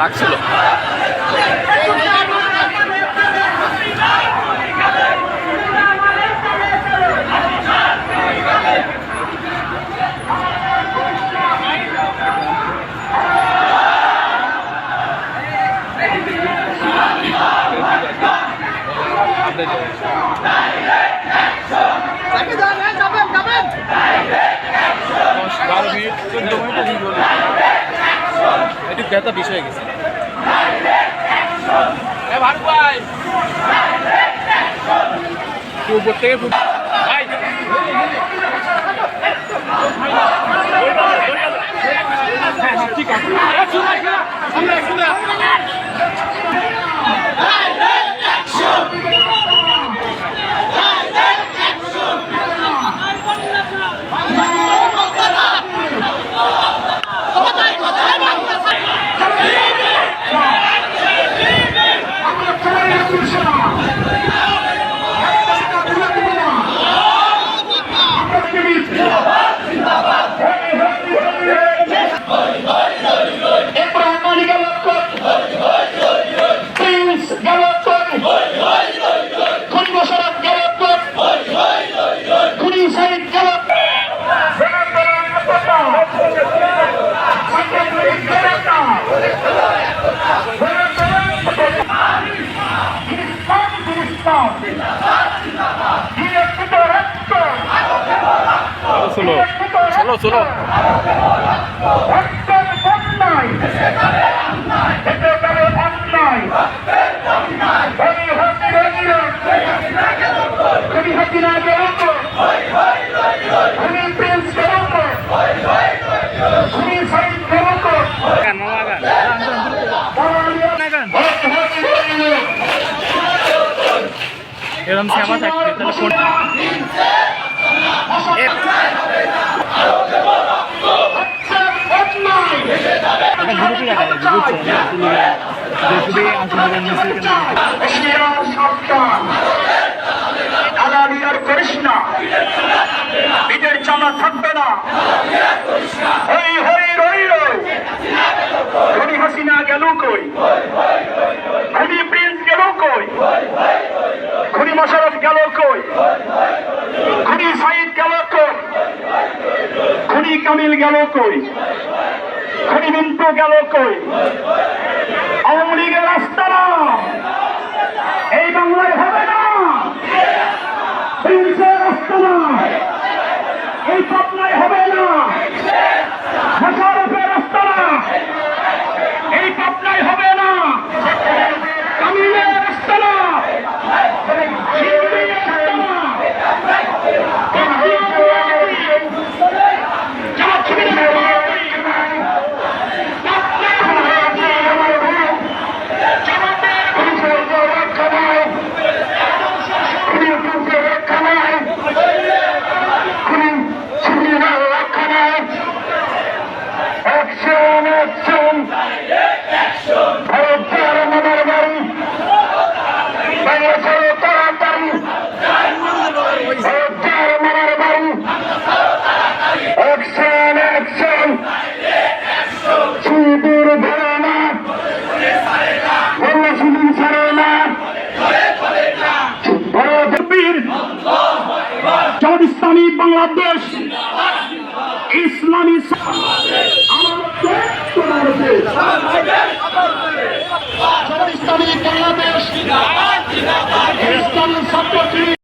লাগছিল। বারো মিনিট চোদ্দ মিনিট। ব্যথা বেশি হয়ে গেছে। উপর থেকে মামা গান গান এরকম শ্যামা থাকবে তাহলে করিস না থাকবে না হই হই রইল খুনি হাসিনা গেল কই? খুনি প্রিন্স গেল কই? খুনি মোশারফ গেল কই? খুনি সাইদ খুনি কামিল গেল কই? খুনি গেল কই? আওয়ামী লীগের রাস্তা না। এই বাংলায় হবে না। প্রিন্সের না। এই পাবনায় হবে না। হাজার রাস্তা না। শিবির ধরে না। বললে শিবির ছাড়ে না। জমাত ইসলামী বাংলাদেশ। ইসলামী বাংলাদেশ।